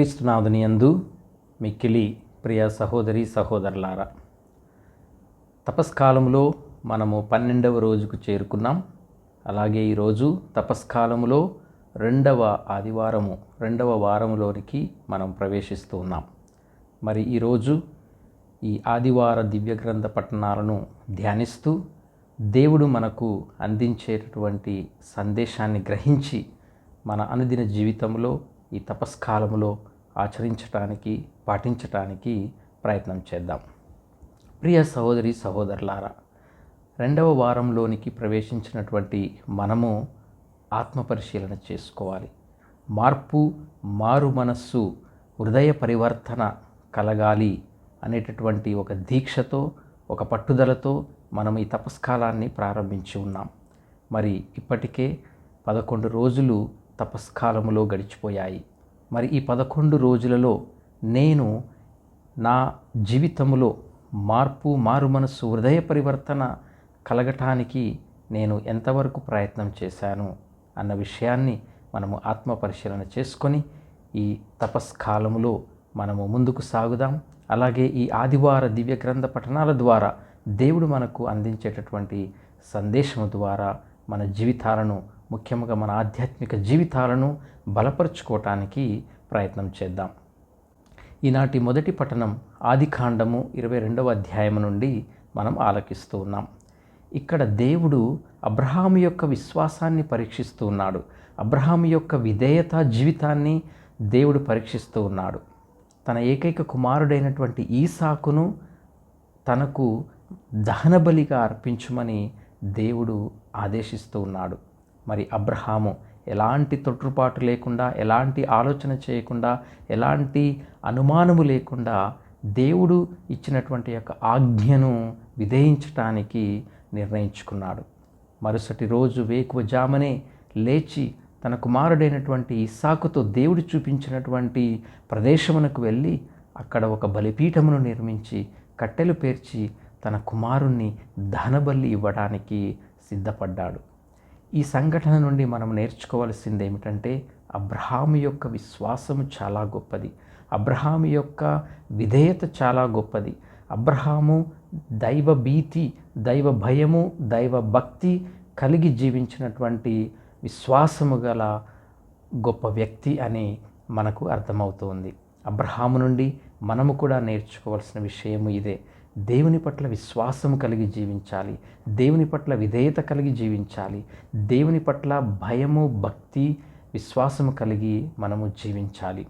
క్రీస్తునాథుని యందు మిక్కిలి ప్రియ సహోదరి సహోదరులారా తపస్కాలంలో మనము పన్నెండవ రోజుకు చేరుకున్నాం. అలాగే ఈరోజు తపస్కాలములో రెండవ ఆదివారము రెండవ వారములోనికి మనం ప్రవేశిస్తూ ఉన్నాం. మరి ఈరోజు ఈ ఆదివార దివ్య గ్రంథ పట్టణాలను ధ్యానిస్తూ దేవుడు మనకు అందించేటటువంటి సందేశాన్ని గ్రహించి మన అనుదిన జీవితంలో ఈ తపస్కాలంలో ఆచరించటానికి పాటించటానికి ప్రయత్నం చేద్దాం. ప్రియ సహోదరి సహోదరులారా రెండవ వారంలోనికి ప్రవేశించినటువంటి మనము ఆత్మ పరిశీలన చేసుకోవాలి. మార్పు మారు మనస్సు హృదయ పరివర్తన కలగాలి అనేటటువంటి ఒక దీక్షతో ఒక పట్టుదలతో మనం ఈ తపస్కాలాన్ని ప్రారంభించి ఉన్నాం. మరి ఇప్పటికే పదకొండు రోజులు తపస్కాలములో గడిచిపోయాయి. మరి ఈ పదకొండు రోజులలో నేను నా జీవితంలో మార్పు మారు మనస్సు హృదయ పరివర్తన కలగటానికి నేను ఎంతవరకు ప్రయత్నం చేశాను అన్న విషయాన్ని మనము ఆత్మ పరిశీలన చేసుకొని ఈ తపస్కాలములో మనము ముందుకు సాగుదాం. అలాగే ఈ ఆదివార దివ్య గ్రంథ పఠనాల ద్వారా దేవుడు మనకు అందించేటటువంటి సందేశము ద్వారా మన జీవితాలను ముఖ్యంగా మన ఆధ్యాత్మిక జీవితాలను బలపరుచుకోవటానికి ప్రయత్నం చేద్దాం. ఈనాటి మొదటి పఠనం ఆదికాండము ఇరవై రెండవ అధ్యాయం నుండి మనం ఆలకిస్తూ ఉన్నాం. ఇక్కడ దేవుడు అబ్రహాము యొక్క విశ్వాసాన్ని పరీక్షిస్తూ ఉన్నాడు. అబ్రహాము యొక్క విధేయత జీవితాన్ని దేవుడు పరీక్షిస్తూ ఉన్నాడు. తన ఏకైక కుమారుడైనటువంటి ఈసాకును తనకు దహనబలిగా అర్పించుమని దేవుడు ఆదేశిస్తూ ఉన్నాడు. మరి అబ్రహాము ఎలాంటి తొట్టుపాటు లేకుండా ఎలాంటి ఆలోచన చేయకుండా ఎలాంటి అనుమానము లేకుండా దేవుడు ఇచ్చినటువంటి యొక్క ఆజ్ఞను విధేయించటానికి నిర్ణయించుకున్నాడు. మరుసటి రోజు వేకువజామనే లేచి తన కుమారుడైనటువంటి ఇస్సాకుతో దేవుడు చూపించినటువంటి ప్రదేశమునకు వెళ్ళి అక్కడ ఒక బలిపీఠమును నిర్మించి కట్టెలు పేర్చి తన కుమారుణ్ణి ధనబల్లి ఇవ్వడానికి సిద్ధపడ్డాడు. ఈ సంఘటన నుండి మనం నేర్చుకోవాల్సింది ఏమిటంటే అబ్రహాము యొక్క విశ్వాసము చాలా గొప్పది. అబ్రహాము యొక్క విధేయత చాలా గొప్పది. అబ్రహాము దైవ భీతి దైవ భయము దైవ భక్తి కలిగి జీవించినటువంటి విశ్వాసము గల గొప్ప వ్యక్తి అని మనకు అర్థమవుతోంది. అబ్రహాము నుండి మనము కూడా నేర్చుకోవాల్సిన విషయము ఇదే. దేవుని పట్ల విశ్వాసము కలిగి జీవించాలి. దేవుని పట్ల విధేయత కలిగి జీవించాలి. దేవుని పట్ల భయము భక్తి విశ్వాసము కలిగి మనము జీవించాలి.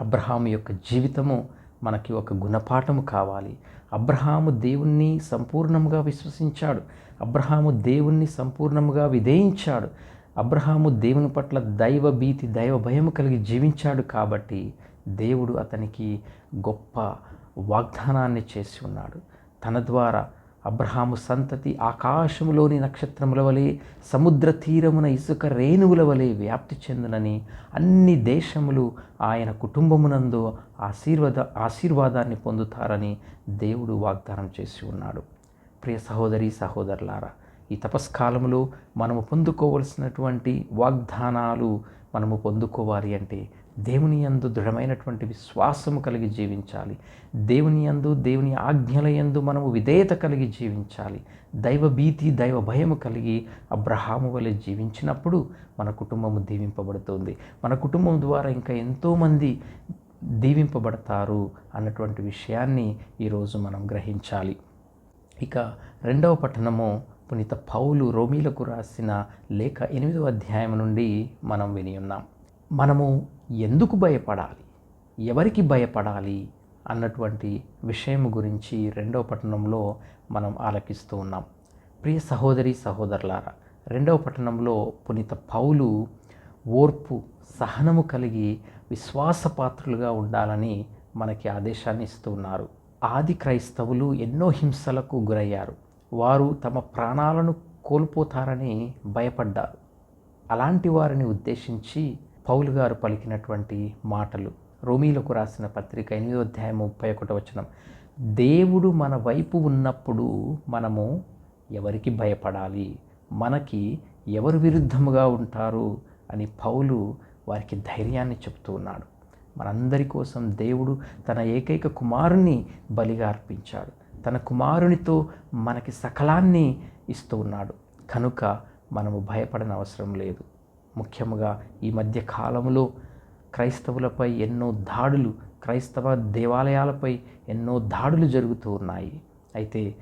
అబ్రహాము యొక్క జీవితము మనకి ఒక గుణపాఠము కావాలి. అబ్రహాము దేవుణ్ణి సంపూర్ణంగా విశ్వసించాడు. అబ్రహాము దేవుణ్ణి సంపూర్ణంగా విధేయించాడు. అబ్రహాము దేవుని పట్ల దైవ భీతి దైవ భయము కలిగి జీవించాడు కాబట్టి దేవుడు అతనికి గొప్ప వాగ్దానాన్ని చేసి ఉన్నాడు. తన ద్వారా అబ్రహాము సంతతి ఆకాశములోని నక్షత్రముల వలె సముద్ర తీరమున ఇసుక రేణువుల వలె వ్యాప్తి చెందునని అన్ని దేశములు ఆయన కుటుంబమునందు ఆశీర్వాద ఆశీర్వాదాన్ని పొందుతారని దేవుడు వాగ్దానం చేసి ఉన్నాడు. ప్రియ సహోదరి సహోదరులారా ఈ తపస్కాలంలో మనము పొందుకోవలసినటువంటి వాగ్దానాలు మనము పొందుకోవాలి అంటే దేవుని యందు దృఢమైనటువంటి విశ్వాసము కలిగి జీవించాలి. దేవుని యందు దేవుని ఆజ్ఞల యందు మనము విధేయత కలిగి జీవించాలి. దైవ భీతి దైవ భయము కలిగి అబ్రహాము వలె జీవించినప్పుడు మన కుటుంబము దీవింపబడుతుంది. మన కుటుంబం ద్వారా ఇంకా ఎంతోమంది దీవింపబడతారు అన్నటువంటి విషయాన్ని ఈరోజు మనం గ్రహించాలి. ఇక రెండవ పట్టణము పునీత పౌలు రోమీలకు రాసిన లేఖ ఎనిమిదవ అధ్యాయం నుండి మనం విని ఉన్నాం. మనము ఎందుకు భయపడాలి? ఎవరికి భయపడాలి? అన్నటువంటి విషయం గురించి రెండవ పట్టణంలో మనం ఆలకిస్తూ ఉన్నాం. ప్రియ సహోదరి సహోదరులారా రెండవ పట్టణంలో పునీత పౌలు ఓర్పు సహనము కలిగి విశ్వాసపాత్రులుగా ఉండాలని మనకి ఆదేశాన్ని ఇస్తున్నారు ఆది క్రైస్తవులు ఎన్నో హింసలకు గురయ్యారు. వారు తమ ప్రాణాలను కోల్పోతారని భయపడ్డారు. అలాంటి వారిని ఉద్దేశించి పౌలు గారు పలికినటువంటి మాటలు. రోమీలకు రాసిన పత్రిక ఎనిమిదో అధ్యాయం ముప్పై ఒకటో వచనం. దేవుడు మన వైపు ఉన్నప్పుడు మనము ఎవరికి భయపడాలి? మనకి ఎవరు విరుద్ధముగా ఉంటారు? అని పౌలు వారికి ధైర్యాన్ని చెప్తూ ఉన్నాడు. మనందరి కోసం దేవుడు తన ఏకైక కుమారుని బలిగా అర్పించాడు. తన కుమారునితో మనకి సకలాన్ని ఇస్తూ ఉన్నాడు. కనుక మనము భయపడన అవసరం లేదు. ముఖ్యంగా ఈ మధ్య కాలంలో క్రైస్తవులపై ఎన్నో దాడులు క్రైస్తవ దేవాలయాలపై ఎన్నో దాడులు జరుగుతూ ఉన్నాయి. అయితే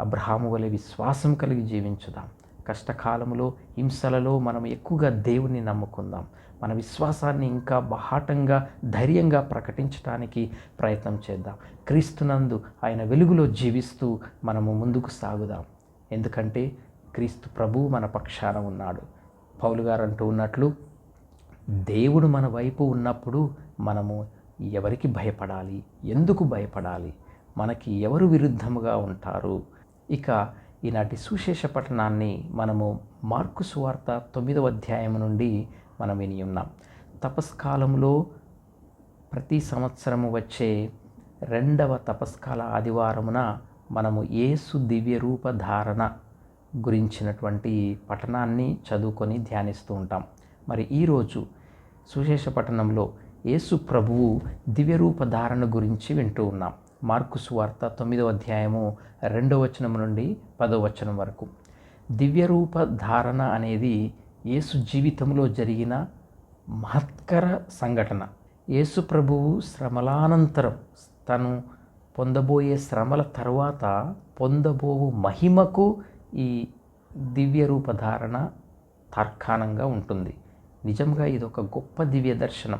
అబ్రహాము వలె విశ్వాసం కలిగి జీవించుదాం. కష్టకాలంలో హింసలలో మనం ఎక్కువగా దేవుణ్ణి నమ్ముకుందాం. మన విశ్వాసాన్ని ఇంకా బహాటంగా ధైర్యంగా ప్రకటించడానికి ప్రయత్నం చేద్దాం. క్రీస్తునందు ఆయన వెలుగులో జీవిస్తూ మనము ముందుకు సాగుదాం. ఎందుకంటే క్రీస్తు ప్రభు మన పక్షాన ఉన్నాడు. పౌలు గారు అంటూ ఉన్నట్లు దేవుడు మన వైపు ఉన్నప్పుడు మనము ఎవరికి భయపడాలి? ఎందుకు భయపడాలి? మనకి ఎవరు విరుద్ధముగా ఉంటారు? ఇక ఈనాటి సుశేష పట్టణాన్ని మనము మార్కు సువార్త తొమ్మిదవ అధ్యాయం నుండి మనం విని ఉన్నాం. తపస్కాలంలో ప్రతి సంవత్సరము వచ్చే రెండవ తపస్కాల ఆదివారమున మనము ఏసు దివ్య రూప ధారణ గురించినటువంటి పఠనాన్ని చదువుకొని ధ్యానిస్తూ ఉంటాం. మరి ఈరోజు సుశేష పట్టణంలో యేసు ప్రభువు దివ్యరూప ధారణ గురించి వింటూ ఉన్నాం. మార్కు సువార్త తొమ్మిదవ అధ్యాయము రెండవ వచనం నుండి పదవ వచనం వరకు. దివ్యరూప ధారణ అనేది యేసు జీవితంలో జరిగిన మహత్కర సంఘటన. యేసు ప్రభువు శ్రమలానంతరం తను పొందబోయే శ్రమల తర్వాత పొందబోవు మహిమకు ఈ దివ్య రూపధారణ తార్కాణంగా ఉంటుంది. నిజంగా ఇది ఒక గొప్ప దివ్య దర్శనం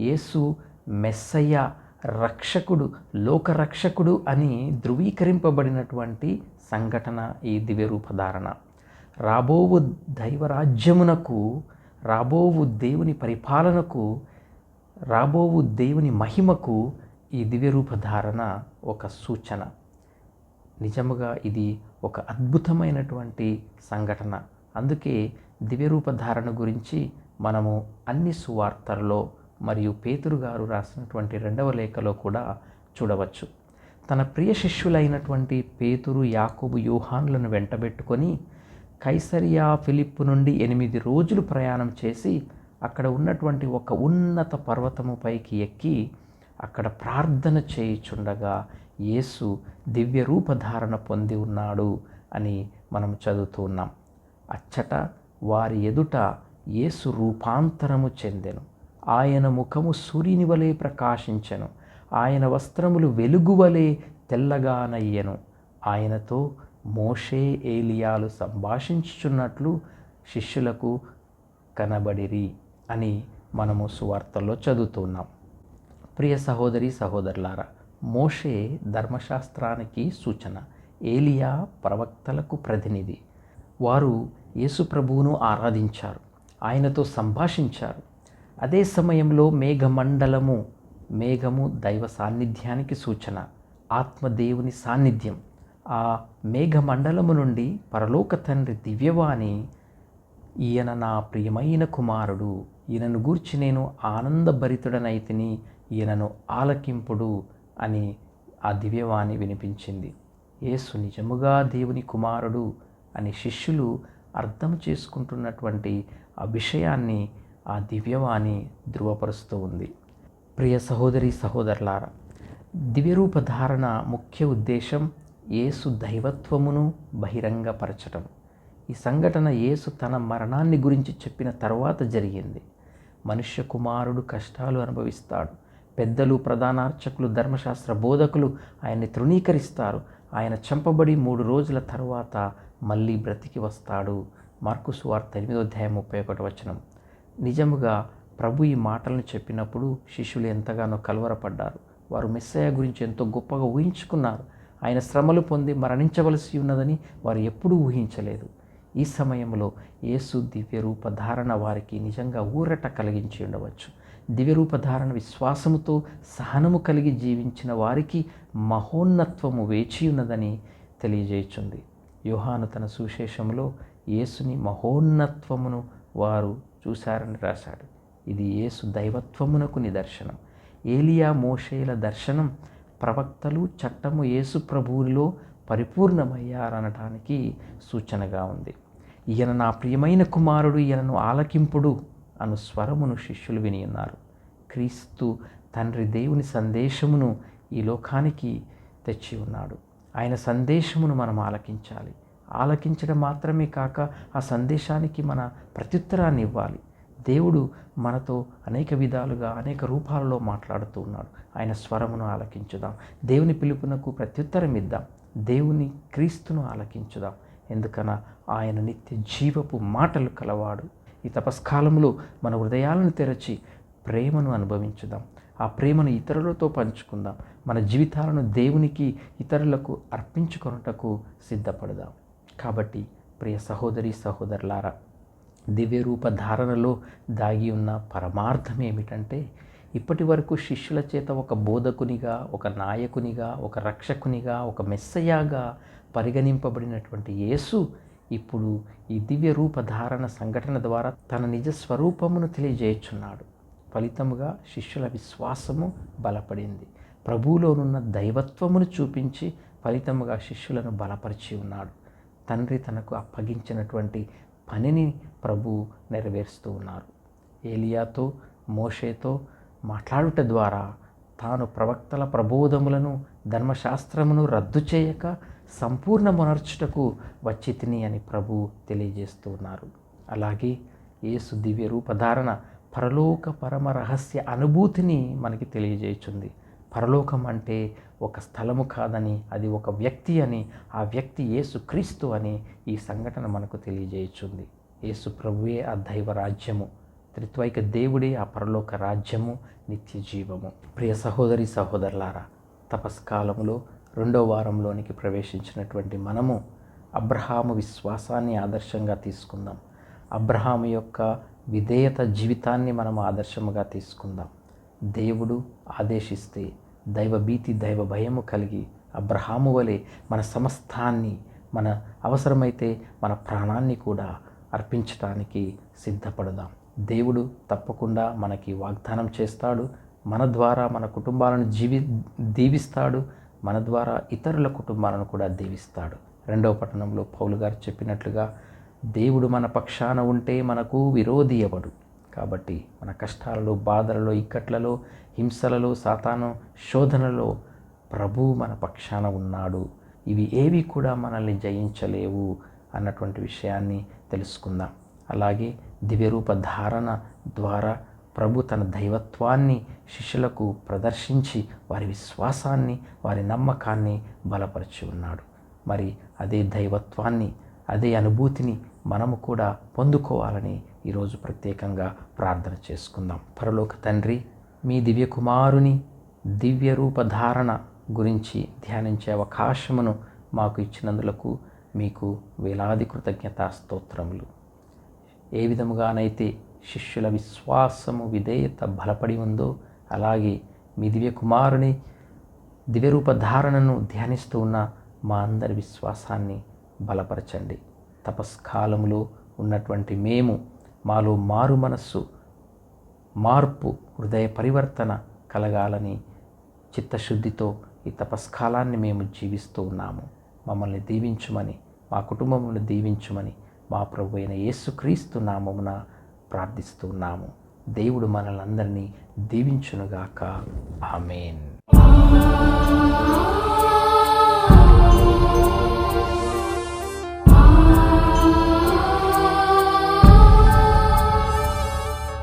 యేసు మెస్సయ్య రక్షకుడు లోకరక్షకుడు అని ధృవీకరింపబడినటువంటి సంఘటన ఈ దివ్య రూపధారణ రాబోవు దైవరాజ్యమునకు రాబోవు దేవుని పరిపాలనకు రాబోవు దేవుని మహిమకు ఈ దివ్య రూపధారణ ఒక సూచన. నిజముగా ఇది ఒక అద్భుతమైనటువంటి సంఘటన. అందుకే దివ్యరూపధారణ గురించి మనము అన్ని సువార్తల్లో మరియు పేతురు గారు రాసినటువంటి రెండవ లేఖలో కూడా చూడవచ్చు. తన ప్రియ శిష్యులైనటువంటి పేతురు యాకోబు యూహాన్లను వెంటబెట్టుకొని కైసరియా ఫిలిప్పు నుండి ఎనిమిది రోజులు ప్రయాణం చేసి అక్కడ ఉన్నటువంటి ఒక ఉన్నత పర్వతము పైకి ఎక్కి అక్కడ ప్రార్థన చేయుచుండగా యేసు దివ్య రూపధారణ పొంది ఉన్నాడు అని మనం చదువుతూ ఉన్నాం. అచ్చట వారి ఎదుట యేసు రూపాంతరము చెందెను. ఆయన ముఖము సూర్యుని వలె ప్రకాశించెను. ఆయన వస్త్రములు వెలుగువలే తెల్లగానయ్యెను. ఆయనతో మోషే ఏలియాలు సంభాషించుచున్నట్లు శిష్యులకు కనబడిరి అని మనము సువార్తల్లో చదువుతున్నాం ప్రియ సహోదరి సహోదరులారా మోషే ధర్మశాస్త్రానికి సూచన ఏలియా ప్రవక్తలకు ప్రతినిధి. వారు యేసుప్రభువును ఆరాధించారు ఆయనతో సంభాషించారు. అదే సమయంలో మేఘమండలము మేఘము దైవ సాన్నిధ్యానికి సూచన ఆత్మదేవుని సాన్నిధ్యం. ఆ మేఘమండలము నుండి పరలోక తండ్రి దివ్యవాణి ఈయన నా ప్రియమైన కుమారుడు ఈయనను గూర్చి నేను ఆనందభరితుడనైతిని ఈయనను ఆలకింపుడు. అని ఆ దివ్యవాణి వినిపించింది. యేసు నిజముగా దేవుని కుమారుడు అని శిష్యులు అర్థం చేసుకుంటున్నటువంటి ఆ విషయాన్ని ఆ దివ్యవాణి ధృవపరుస్తూ ఉంది. ప్రియ సహోదరి సహోదరులారా దివ్యరూప ధారణ ముఖ్య ఉద్దేశం యేసు దైవత్వమును బహిరంగపరచటం. ఈ సంఘటన యేసు తన మరణాన్ని గురించి చెప్పిన తర్వాత జరిగింది. మనుష్య కుమారుడు కష్టాలు అనుభవిస్తాడు. పెద్దలు ప్రధానార్చకులు ధర్మశాస్త్ర బోధకులు ఆయన్ని తృణీకరిస్తారు. ఆయన చంపబడి మూడు రోజుల తర్వాత మళ్ళీ బ్రతికి వస్తాడు. మార్కు సువార్త ఎనిమిదో అధ్యాయం ముప్పై ఒకటి వచనం. నిజముగా ప్రభు ఈ మాటలను చెప్పినప్పుడు శిష్యులు ఎంతగానో కలవరపడ్డారు. వారు మెస్సయ్య గురించి ఎంతో గొప్పగా ఊహించుకున్నారు. ఆయన శ్రమలు పొంది మరణించవలసి ఉన్నదని వారు ఎప్పుడూ ఊహించలేదు. ఈ సమయంలో యేసు దివ్య రూపధారణ వారికి నిజంగా ఊరట కలిగించి ఉండవచ్చు. దివ్యరూపధారణ విశ్వాసముతో సహనము కలిగి జీవించిన వారికి మహోన్నత్వము వేచి ఉన్నదని తెలియజేయుచుంది. యోహాను తన సుశేషంలో యేసుని మహోన్నత్వమును వారు చూశారని రాశాడు. ఇది యేసు దైవత్వమునకు నిదర్శనం. ఏలియా మోషేల దర్శనం ప్రవక్తలు చట్టము యేసు ప్రభువులో పరిపూర్ణమయ్యారనటానికి సూచనగా ఉంది. ఈయన నా ప్రియమైన కుమారుడు ఈయనను ఆలకింపుడు. అను స్వరమును శిష్యులు విని ఉన్నారు. క్రీస్తు తండ్రి దేవుని సందేశమును ఈ లోకానికి తెచ్చి ఉన్నాడు. ఆయన సందేశమును మనం ఆలకించాలి. ఆలకించడం మాత్రమే కాక ఆ సందేశానికి మన ప్రత్యుత్తరాన్ని ఇవ్వాలి. దేవుడు మనతో అనేక విధాలుగా అనేక రూపాలలో మాట్లాడుతూ ఉన్నాడు. ఆయన స్వరమును ఆలకించుదాం. దేవుని పిలుపునకు ప్రత్యుత్తరం ఇద్దాం. దేవుని క్రీస్తును ఆలకించుదాం. ఎందుకన ఆయన నిత్య జీవపు మాటలు కలవాడు. ఈ తపస్కాలంలో మన హృదయాలను తెరచి ప్రేమను అనుభవించుదాం. ఆ ప్రేమను ఇతరులతో పంచుకుందాం. మన జీవితాలను దేవునికి ఇతరులకు అర్పించుకొనుటకు సిద్ధపడదాం. కాబట్టి ప్రియ సహోదరి సహోదరులారా దివ్య రూప ధారణలో దాగి ఉన్న పరమార్థం ఏమిటంటే ఇప్పటి వరకు శిష్యుల చేత ఒక బోధకునిగా ఒక నాయకునిగా ఒక రక్షకునిగా ఒక మెస్సయాగా పరిగణింపబడినటువంటి యేసు ఇప్పుడు ఈ దివ్య రూపధారణ సంఘటన ద్వారా తన నిజ స్వరూపమును తెలియజేయచున్నాడు. ఫలితముగా శిష్యుల విశ్వాసము బలపడింది. ప్రభువులోనున్న దైవత్వమును చూపించి ఫలితముగా శిష్యులను బలపరిచి ఉన్నాడు. తండ్రి తనకు అప్పగించినటువంటి పనిని ప్రభు నెరవేరుస్తూ ఉన్నారు. ఏలియాతో మోషేతో మాట్లాడుట ద్వారా తాను ప్రవక్తల ప్రబోధములను ధర్మశాస్త్రమును రద్దు చేయక సంపూర్ణమునర్చుటకు వచ్చితిని అని ప్రభు తెలియజేస్తూ ఉన్నారు అలాగే యేసు దివ్య రూపధారణ పరలోక పరమ రహస్య అనుభూతిని మనకి తెలియజేయుచుంది. పరలోకం అంటే ఒక స్థలము కాదని అది ఒక వ్యక్తి అని ఆ వ్యక్తి యేసు క్రీస్తు అని ఈ సంఘటన మనకు తెలియజేయుచుంది. యేసు ప్రభువే ఆ దైవ రాజ్యము. త్రిత్వైక దేవుడే ఆ పరలోక రాజ్యము నిత్య జీవము. ప్రియ సహోదరి సహోదరులారా తపస్కాలములో రెండో వారంలోనికి ప్రవేశించినటువంటి మనము అబ్రహాము విశ్వాసాన్ని ఆదర్శంగా తీసుకుందాం. అబ్రహాము యొక్క విధేయత జీవితాన్ని మనం ఆదర్శముగా తీసుకుందాం. దేవుడు ఆదేశిస్తే దైవభీతి దైవ భయము కలిగి అబ్రహాము వలె మన సమస్తాన్ని మన అవసరమైతే మన ప్రాణాన్ని కూడా అర్పించటానికి సిద్ధపడదాం. దేవుడు తప్పకుండా మనకి వాగ్దానం చేస్తాడు. మన ద్వారా మన కుటుంబాలను జీవి దీవిస్తాడు. మన ద్వారా ఇతరుల కుటుంబాలను కూడా దీవిస్తాడు. రెండవ పట్టణంలో పౌలు గారు చెప్పినట్లుగా దేవుడు మన పక్షాన ఉంటే మనకు విరోధి ఎవడు? కాబట్టి మన కష్టాలలో బాధలలో ఇక్కట్లలో హింసలలో సాతాను శోధనలో ప్రభు మన పక్షాన ఉన్నాడు. ఇవి ఏవి కూడా మనల్ని జయించలేవు అన్నటువంటి విషయాన్ని తెలుసుకుందాం. అలాగే దివ్యరూప ధారణ ద్వారా ప్రభు తన దైవత్వాన్ని శిష్యులకు ప్రదర్శించి వారి విశ్వాసాన్ని వారి నమ్మకాన్ని బలపరిచి ఉన్నాడు. మరి అదే దైవత్వాన్ని అదే అనుభూతిని మనము కూడా పొందుకోవాలని ఈరోజు ప్రత్యేకంగా ప్రార్థన చేసుకుందాం. పరలోక తండ్రి మీ దివ్య కుమారుని దివ్య రూపధారణ గురించి ధ్యానించే అవకాశమును మాకు ఇచ్చినందులకు మీకు వేలాది కృతజ్ఞతా స్తోత్రములు. ఏ విధముగానైతే శిష్యుల విశ్వాసము విధేయత బలపడి ఉందో అలాగే మీ దివ్య కుమారుని దివ్యరూప ధారణను ధ్యానిస్తూ ఉన్న మా అందరి విశ్వాసాన్ని బలపరచండి. తపస్కాలములో ఉన్నటువంటి మేము మాలో మారు మనస్సు మార్పు హృదయ పరివర్తన కలగాలని చిత్తశుద్ధితో ఈ తపస్కాలాన్ని మేము జీవిస్తూ ఉన్నాము. మమ్మల్ని దీవించుమని మా కుటుంబమును దీవించుమని మా ప్రభు అయిన యేసుక్రీస్తు నామమున ప్రార్థిస్తున్నాము. దేవుడు మనల్ని అందరినీ దీవించునుగాక. ఆమెన్.